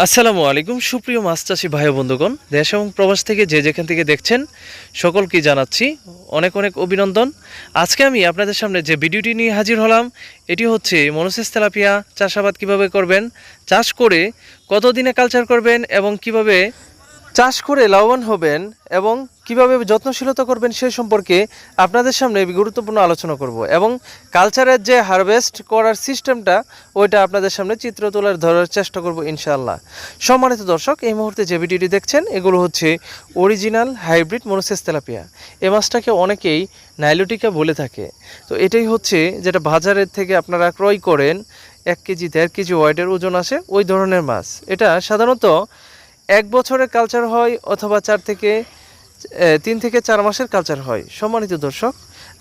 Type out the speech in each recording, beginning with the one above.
আসসালামু আলাইকুম, সুপ্রিয় মাছ চাষি ভাই বন্ধুগণ। দেশ এবং প্রবাস থেকে যে যেখান থেকে দেখছেন, সকলকে জানাচ্ছি অনেক অনেক অভিনন্দন। আজকে আমি আপনাদের সামনে যে ভিডিওটি নিয়ে হাজির হলাম, এটি হচ্ছে মনোসেস তেলাপিয়া, চাষাবাদ কীভাবে করবেন, চাষ করে কতদিনে কালচার করবেন এবং কীভাবে চাষ করে লাভবান হবেন এবং কীভাবে যত্নশীলতা করবেন সে সম্পর্কে আপনাদের সামনে গুরুত্বপূর্ণ আলোচনা করব এবং কালচারের যে হারভেস্ট করার সিস্টেমটা, ওইটা আপনাদের সামনে চিত্র তোলার ধরার চেষ্টা করব ইনশাআল্লাহ। সম্মানিত দর্শক, এই মুহূর্তে যে ভিডিওটি দেখছেন, এগুলো হচ্ছে অরিজিনাল হাইব্রিড মনোসেস তেলাপিয়া। এই মাছটাকে অনেকেই নাইলোটিকা বলে থাকে। তো এটাই হচ্ছে যেটা বাজারের থেকে আপনারা ক্রয় করেন, এক কেজি দেড় কেজি ওয়েটের ওজন আসে, ওই ধরনের মাছ। এটা সাধারণত এক বছরের কালচার হয় অথবা চার থেকে তিন থেকে চার মাসের কালচার হয়। সম্মানিত দর্শক,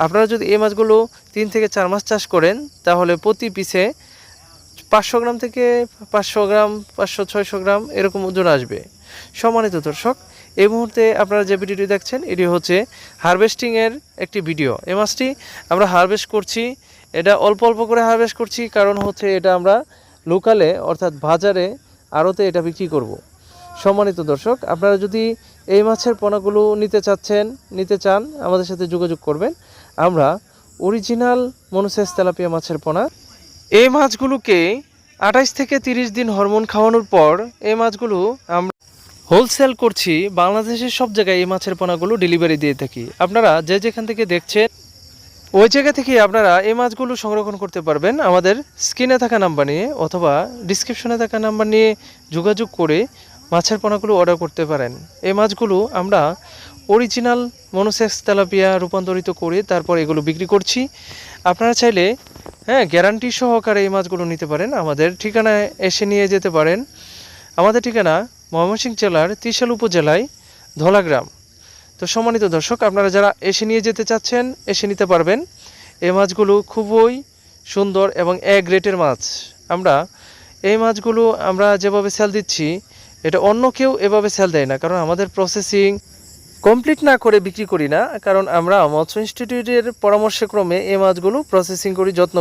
আপনারা যদি এই মাছগুলো তিন থেকে চার মাস চাষ করেন, তাহলে প্রতি পিসে পাঁচশো গ্রাম থেকে পাঁচশো গ্রাম, পাঁচশো, ছয়শো গ্রাম এরকম ওজন আসবে। সম্মানিত দর্শক, এই মুহূর্তে আপনারা যে ভিডিওটি দেখছেন, এটি হচ্ছে হারভেস্টিংয়ের একটি ভিডিও এই মাছটি আমরা হারভেস্ট করছি, এটা অল্প অল্প করে হারভেস্ট করছি, কারণ হচ্ছে এটা আমরা লোকালে অর্থাৎ বাজারে, আড়তে এটা বিক্রি করব। সম্মানিত দর্শক, আপনারা যদি এই মাছের পোনাগুলো নিতে চাচ্ছেন, নিতে চান, আমাদের সাথে যোগাযোগ করবেন। আমরা অরিজিনাল মনোসেস তেলাপিয়া মাছের পোনা। এই মাছগুলোকে আঠাইশ থেকে তিরিশ দিন হরমোন খাওয়ানোর পর এই মাছগুলো আমরা হোলসেল করছি, বাংলাদেশের সব জায়গায় এই মাছের পোনাগুলো ডেলিভারি দিয়ে থাকি। আপনারা যে যেখান থেকে দেখছেন, ওই জায়গা থেকে আপনারা এই মাছগুলো সংরক্ষণ করতে পারবেন আমাদের স্ক্রিনে থাকা নাম্বার নিয়ে অথবা ডিসক্রিপশনে থাকা নাম্বার নিয়ে যোগাযোগ করে মাছের পোনাগুলো অর্ডার করতে পারেন। এই মাছগুলো আমরা অরিজিনাল মনোসেক্স তেলাপিয়া রূপান্তরিত করে তারপর এগুলো বিক্রি করছি। আপনারা চাইলে হ্যাঁ গ্যারান্টি সহকারে এই মাছগুলো নিতে পারেন। আমাদের ঠিকানায় এসে নিয়ে যেতে পারেন। আমাদের ঠিকানা ময়মনসিংহ জেলার ত্রিশাল উপজেলায় ধলাগ্রাম। তো সম্মানিত দর্শক, আপনারা যারা এসে নিয়ে যেতে চাচ্ছেন, এসে নিতে পারবেন। এই মাছগুলো খুবই সুন্দর এবং এক রেটের মাছ। আমরা এই মাছগুলো আমরা যেভাবে সেল দিচ্ছি এটা অন্য কেউ এভাবে সেল দেয় না। কারণ আমাদের প্রসেসিং কমপ্লিট না করে বিক্রি করি না। কারণ আমরা মৎস্য ইনস্টিটিউটের পরামর্শক্রমে এই মাছগুলো প্রসেসিং করি, যত্ন